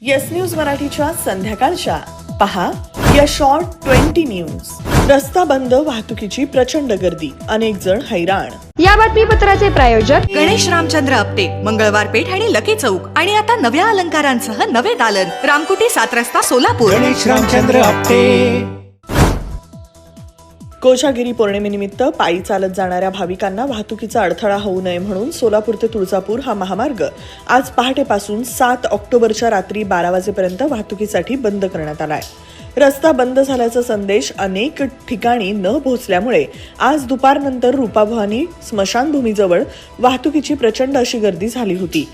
Yes News मराठीच्या संध्याकाळच्या. पहा या शॉर्ट ट्वेंटी न्यूज रस्ता बंद वाहतुकीची प्रचंड गर्दी. अनेक जण हैराण. या बातमीपत्राचे प्रायोजक गणेश रामचंद्र आपटे मंगळवार पेठ आणि लकी चौक. आणि आता नव्या अलंकारांसह नवे दालन. रामकुटी सात रस्ता सोलापूर. गणेश रामचंद्र आपटे. कोजागिरी पौर्णिमेनिमित्त पायी चालत जाणाऱ्या भाविकांना वाहतुकीचा अडथळा होऊ नये म्हणून सोलापूर ते तुळजापूर हा महामार्ग आज पहाटेपासून सात ऑक्टोबरच्या रात्री बारा वाजेपर्यंत वाहतुकीसाठी बंद करण्यात आलाय. रस्ता बंद झाल्याचा संदेश अनेक ठिकाणी न पोहोचल्यामुळे आज दुपारनंतर रूपाभवानी स्मशानभूमीजवळ वाहतुकीची प्रचंड अशी गर्दी झाली होती.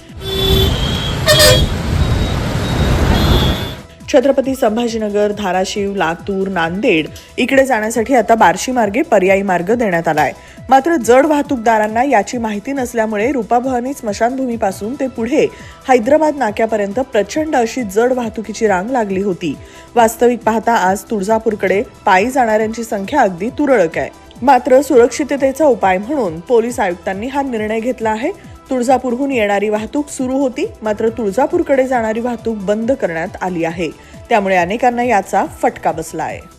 छत्रपती संभाजीनगर धाराशिव लातूर नांदेड इकडे जाण्यासाठी आता बार्शी मार्गे पर्यायी मार्ग देण्यात आलाय. मात्र जड वाहतूकदारांना याची माहिती नसल्यामुळे रूपाभवानी स्मशानभूमीपासून ते पुढे हैदराबाद नाक्यापर्यंत प्रचंड अशी जड वाहतुकीची रांग लागली होती. वास्तविक पाहता आज तुळजापूरकडे पायी जाणाऱ्यांची संख्या अगदी तुरळक आहे. मात्र सुरक्षिततेचा उपाय म्हणून पोलीस आयुक्तांनी हा निर्णय घेतला आहे. तुळजापूरहून येणारी वाहतूक सुरू होती मात्र तुळजापूरकडे जाणारी वाहतूक बंद करण्यात आली आहे. त्यामुळे अनेकांना याचा फटका बसला आहे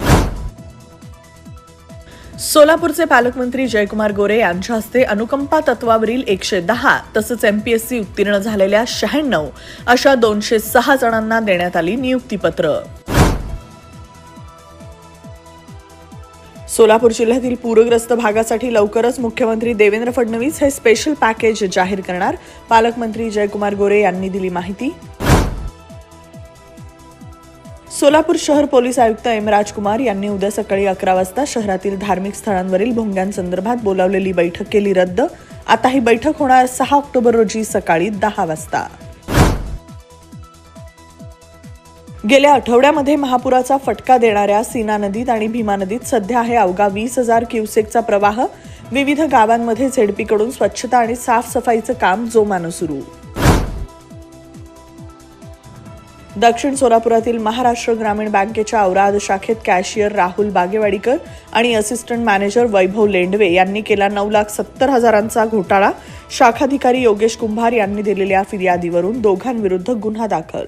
सोलापूरचे पालकमंत्री जयकुमार गोरे यांच्या हस्ते अनुकंपा तत्वावरील एकशे दहा तसंच एमपीएससी उत्तीर्ण झालेल्या शहाण्णव अशा दोनशे सहा जणांना देण्यात आली नियुक्तीपत्र. सोलापूर जिल्ह्यातील पूरग्रस्त भागासाठी लवकरच मुख्यमंत्री देवेंद्र फडणवीस हे स्पेशल पॅकेज जाहीर करणार. पालकमंत्री जयकुमार गोरे यांनी दिली माहिती. सोलापूर शहर पोलीस आयुक्त एम राजकुमार यांनी उद्या सकाळी अकरा वाजता शहरातील धार्मिक स्थळांवरील भोंग्यांसंदर्भात बोलावलेली बैठक केली रद्द. आता ही बैठक होणार सहा ऑक्टोबर रोजी सकाळी दहा वाजता. गेल्या आठवड्यामध्ये महापुराचा फटका देणाऱ्या सीना नदीत आणि भीमा नदीत सध्या आहे अवघा वीस हजार क्युसेकचा प्रवाह. विविध गावांमध्ये झेडपीकडून स्वच्छता आणि साफसफाईचं काम जोमानं सुरू. दक्षिण सोलापुरातील महाराष्ट्र ग्रामीण बँकेच्या औराद शाखेत कॅशियर राहुल बागेवाडीकर आणि असिस्टंट मॅनेजर वैभव लेंडवे यांनी केला नऊ लाख सत्तर हजारांचा घोटाळा. शाखाधिकारी योगेश कुंभार यांनी दिलेल्या फिर्यादीवरून दोघांविरुद्ध गुन्हा दाखल.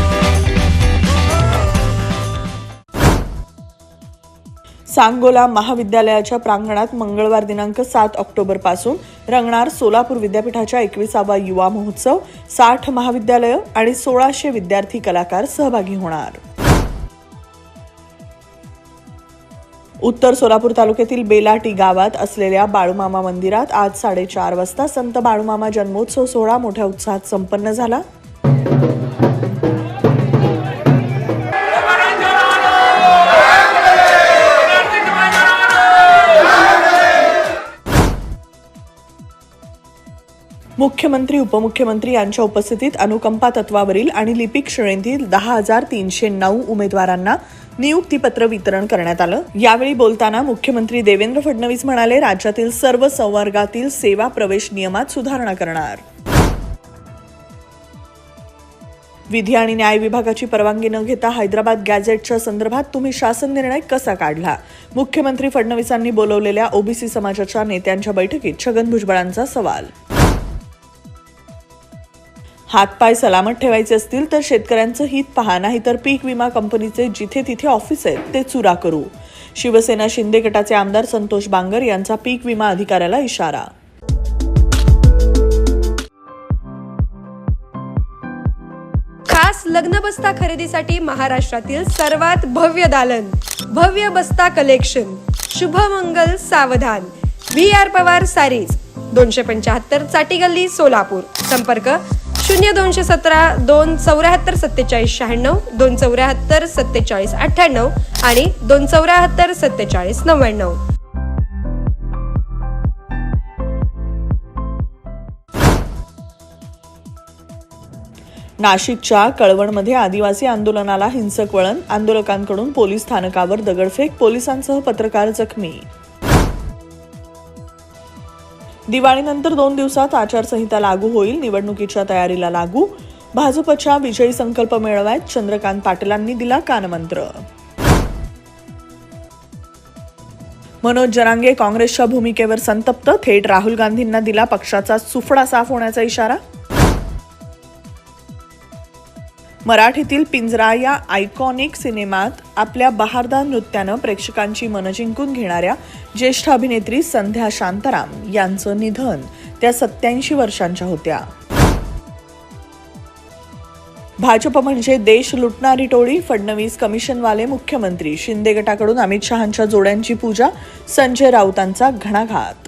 Sangola महाविद्यालयाच्या प्रांगणात मंगळवार दिनांक सात ऑक्टोबरपासून रंगणार सोलापूर विद्यापीठाच्या एकविसावा युवा महोत्सव साठ महाविद्यालय आणि सोळाशे विद्यार्थी कलाकार सहभागी होणार. उत्तर सोलापूर तालुक्यातील बेलाटी गावात असलेल्या बाळूमामा मंदिरात आज साडेचार वाजता संत बाळूमामा जन्मोत्सव सोहळा मोठ्या उत्साहात संपन्न झाला. मुख्यमंत्री उपमुख्यमंत्री यांच्या उपस्थितीत अनुकंपा तत्वावरील आणि लिपिक श्रेणीतील दहा हजार तीनशे नऊ उमेदवारांना नियुक्तीपत्र वितरण करण्यात आलं. यावेळी बोलताना मुख्यमंत्री देवेंद्र फडणवीस म्हणाले राज्यातील सर्व संवर्गातील सेवा प्रवेश नियमात सुधारणा करणार. विधी आणि न्याय विभागाची परवानगी न घेता हैदराबाद गॅझेटच्या संदर्भात तुम्ही शासन निर्णय कसा काढला? मुख्यमंत्री फडणवीसांनी बोलवलेल्या ओबीसी समाजाच्या नेत्यांच्या बैठकीत छगन भुजबळांचा सवाल. हातपाय सलामत ठेवायचे असतील तर शेतकऱ्यांचं हित पहा नाही तर पीक विमा कंपनीचे जिथे तिथे ऑफिस आहेत ते चुरा करू. शिवसेना शिंदे गटाचे आमदार संतोष बांगर यांचा पीक विमा अधिकाऱ्याला इशारा. खास लग्न बस्ता खरेदीसाठी महाराष्ट्रातील सर्वात भव्य दालन भव्य बस्ता कलेक्शन. शुभमंगल सावधान. V R Pawar saris. दोनशे पंच्याहत्तर चाटी गल्ली सोलापूर. संपर्क शून्य दोनशे सतरा दोन चौऱ्याहत्तर सत्तेचाळीस शहाण्णव दोन चौऱ्याहत्तर सत्तेचाळीस अठ्ठ्याण्णव आणि दोन चौऱ्याहत्तर सत्तेचाळीस नव्याण्णव. नाशिकच्या कळवणमध्ये आदिवासी आंदोलनाला हिंसक वळण आंदोलकांकडून पोलीस स्थानकावर दगडफेक पोलिसांसह पत्रकार जखमी. दिवाळीनंतर दोन दिवसात आचारसंहिता लागू होईल निवडणुकीच्या तयारीला लागू. भाजपच्या विजयी संकल्प मेळाव्यात चंद्रकांत पाटलांनी दिला कानमंत्र. मनोज जरांगे काँग्रेसच्या भूमिकेवर संतप्त. थेट राहुल गांधींना दिला पक्षाचा सुफडा साफ होण्याचा इशारा. मराठीतील पिंजरा या आयकॉनिक सिनेमात आपल्या बहारदार नृत्यानं प्रेक्षकांची मनं जिंकून घेणाऱ्या ज्येष्ठ अभिनेत्री संध्या शांताराम यांचं निधन त्या सत्याऐंशी वर्षांच्या होत्या. भाजप म्हणजे देश लुटणारी टोळी फडणवीस कमिशनवाले मुख्यमंत्री शिंदे गटाकडून अमित शहांच्या जोड्यांची पूजा संजय राऊतांचा घणाघात.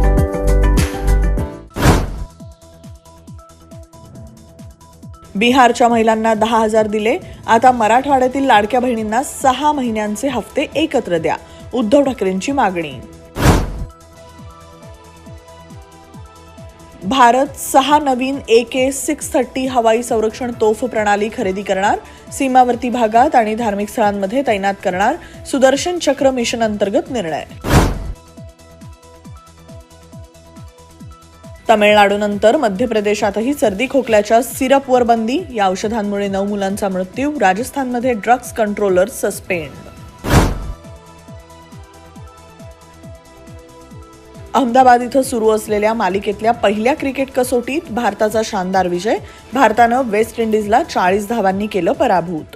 बिहारच्या महिलांना दहा हजार दिले. आता मराठवाड्यातील लाडक्या बहिणींना सहा महिन्यांचे हफ्ते एकत्र द्या. उद्धव ठाकरेंची मागणी. भारत सहा नवीन ए के सिक्स थर्टी हवाई संरक्षण तोफ प्रणाली खरेदी करणार. सीमावर्ती भागात आणि धार्मिक स्थळांमध्ये तैनात करणार. सुदर्शन चक्र मिशन अंतर्गत निर्णय. तमिळनाडूनंतर मध्य प्रदेशातही सर्दी खोकल्याच्या सिरपवर बंदी. या औषधांमुळे नऊ मुलांचा मृत्यू. राजस्थानमध्ये ड्रग्ज कंट्रोलर सस्पेंड. अहमदाबाद इथं सुरू असलेल्या मालिकेतल्या पहिल्या क्रिकेट कसोटीत भारताचा शानदार विजय. भारतानं वेस्ट इंडिजला चाळीस धावांनी केलं पराभूत.